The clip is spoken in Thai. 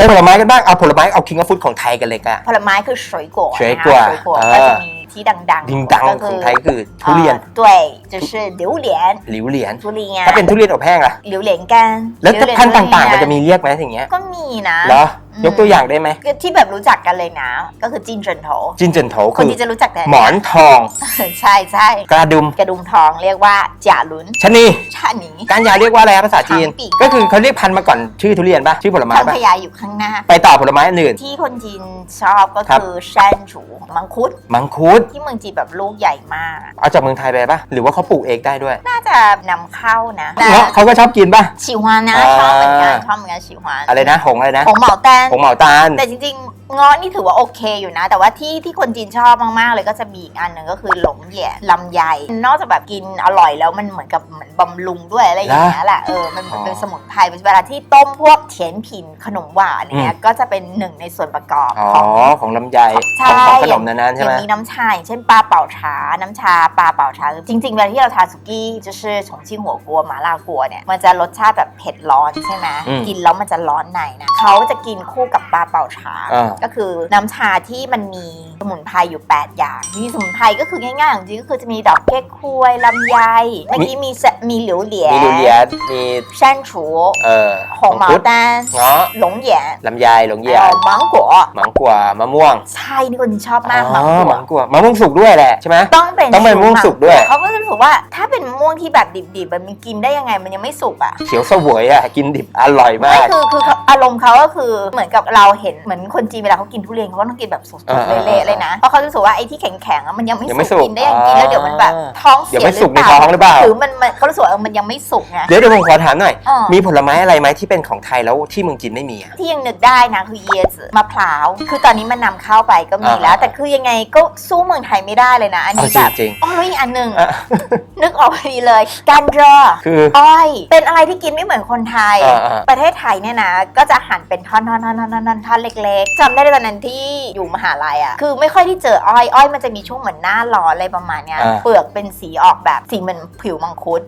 ไปผลไม้กันบ้างเอาผลไม้เอาคิง of ฟุตของไทยกันเลยกัน ผลไม้คือ水果水果นะคะ水果 เออ ก็จะมี ที่ดังๆ ดิงดัง ก็ ของไทยคือทุเรียน 呃对就是榴莲 หลิวเหรียญ ทุเรียน ถ้าเป็นทุเรียนอบแห้งล่ะ 榴莲干 แล้ว 榴莲 พันธุ์ต่างๆ มัน ทุ จะมีเรียกไหมอย่างเงี้ย ก็มีนะ เหรอ อืม ยกตัวอย่างได้ไหม คือที่แบบรู้จักกันเลยนะ ก็คือจินเจินโถ จินเจินโถ ค คื น อ ที่จะรู้จักแต่ หมอนทอง ใช่ใช่ กระดุม กระดุมทองเรียกว่าจ่าลุน ชะนี ชาหนี การยาเรียกว่าอะไรครับภาษาจีน ถามปีก ก็คือเขาเรียกพันธุ์มาก่อนชื่อทุเรียนป่ะชื่อผลไม้ ทาง ป่ะ พยายอยู่ข้างหน้า ไปต่อผลไม้อันอื่น ที่คนจีนชอบก็ ครับ คือแซนจูมังคุด มังคุด ที่เมืองจีนแบบลูกใหญ่มาก เอาจากเมืองไทยไปปะหรือว่าเขาปลูกเองได้ด้วย น่าจะนำเข้านะเขาก็ชอบกินปะฉี่ฮวานนะชอบเหมือนกันชอบเหมือนกันฉี่ฮวานอะไรนะ หงอะไรนะหงเหมาแตนหงเหมาตาล แต่จริงๆ ง้อนี่ถือว่าโอเคอยู่นะ แต่ว่าที่ที่คนจีนชอบมากๆเลยก็จะมีอีกอันหนึ่งก็คือหลงแหย่ลำไยนอกจากแบบกินอร่อยแล้วมันเหมือนกับเหมือนบำรุงด้วยอะไรอย่างเงี้ยแหละเออมันเหมือนเป็นสมุนไพรเวลาที่ต้มพวกเถียนผินขนมหวานเนี่ยก็จะเป็นหนึ่งในส่วนประกอบของของลำไยของขนมนานๆใช่ไหมมีน้ำชาอย่างเช่นปลาเป่าชาน้ำชาปลาเป่าชาจริงๆเวลาที่เราทาสุกี้จะชื่อฉงชิ่งหัวกัวหมาล่ากัวเนี่ยมันจะรสชาติแบบเผ็ดร้อนใช่ไหมกินแล้วมันจะร้อนในนะ เขาจะกินคู่กับปลาเป่าช้าอ่า ก็คือน้ำชาที่มันมี สมุนไพรอยู่ 8 อย่าง มีสมุนไพรก็คือง่ายๆจริงๆก็คือจะมีดอกเก๊กควยลำไยเมื่อกี้มีแซมีเหลียวเหลียมีดูเรียนมีแซนฉูเอ่อหงเหมาคุด丹เงาะหลงเหยียนลำไยหลงเหยียเอานมังกัวหมังกวามะม่วงใช่นี่คนชอบมากอ๋มังอกัหวมังกวมะม่วงสุกด้วยแหละใช่ไหม ต้องเป็นต้องเป็นมะม่วงสุกด้วย เขาก็จะรู้สึกว่าถ้าเป็นมะม่วงที่แบบดิบๆมันกินได้ยังไงมันยังไม่สุกอะ เขียวเสวยอะกินดิบอร่อยมาไม่ก คือคือเขาอารมณ์เขาก็คือเหมือนกับเราเห็นเหมือนคนจีนเวลาเขากินทุเรียนเขาก็ต้องกินแบบสดอ่าๆเละๆเลยนะ เพราะเขาจะรู้สึกว่าไอ้ที่แข็งๆอะมันยังไม่ยังไม่สุกสุกกินได้ยังกินแล้วเดี๋ยวมันแบบอ่าท้องเสีเดี๋ยยวไม่สุกในท้องหรือเปล่า หรือมันมันเขารู้สึกว่าเออมันยังไม่สุกไงเดี๋ยวเดี๋ยวผมขอถามหน่อย เออ มีผลไม้อะไรไหมที่เป็นของไทยแล้วที่เมืองจีนไม่มีอะที่ยังนึกได้นะคือเยซมะพร้าว คือตอนนี้มันนำเข้าไปก็มีแล้ว อ่าแต่คือยังไงก็สู้เมืองไทยไม่ได้เลยนะ อันนี้เอาจริแบงบจริงอ๋อแล้วอีกอันหนึ่งอะ นึกออกพอดีเลยการเรอคือ อ้อยเป็นอะไรที่กินไม่เหมือนคนไทย อ่าอ่า ประเทศไทยเนี่ยนะ ก็จะหั่นเป็นท่อนท่อนท่อนท่อนท่อนท่อนท่อนเล็กๆจำได้เลยตอนนั้นที่อยู่มหาลัยอะคือไม่ค่อยที่เจออ้อยอ้อยมันจะมีช่วงเหมือนหน้าร้อนอะไรประมาณเนี้ยอ่า เปลือกเป็นสีออกแบบสีเหมือนผิวมังคุด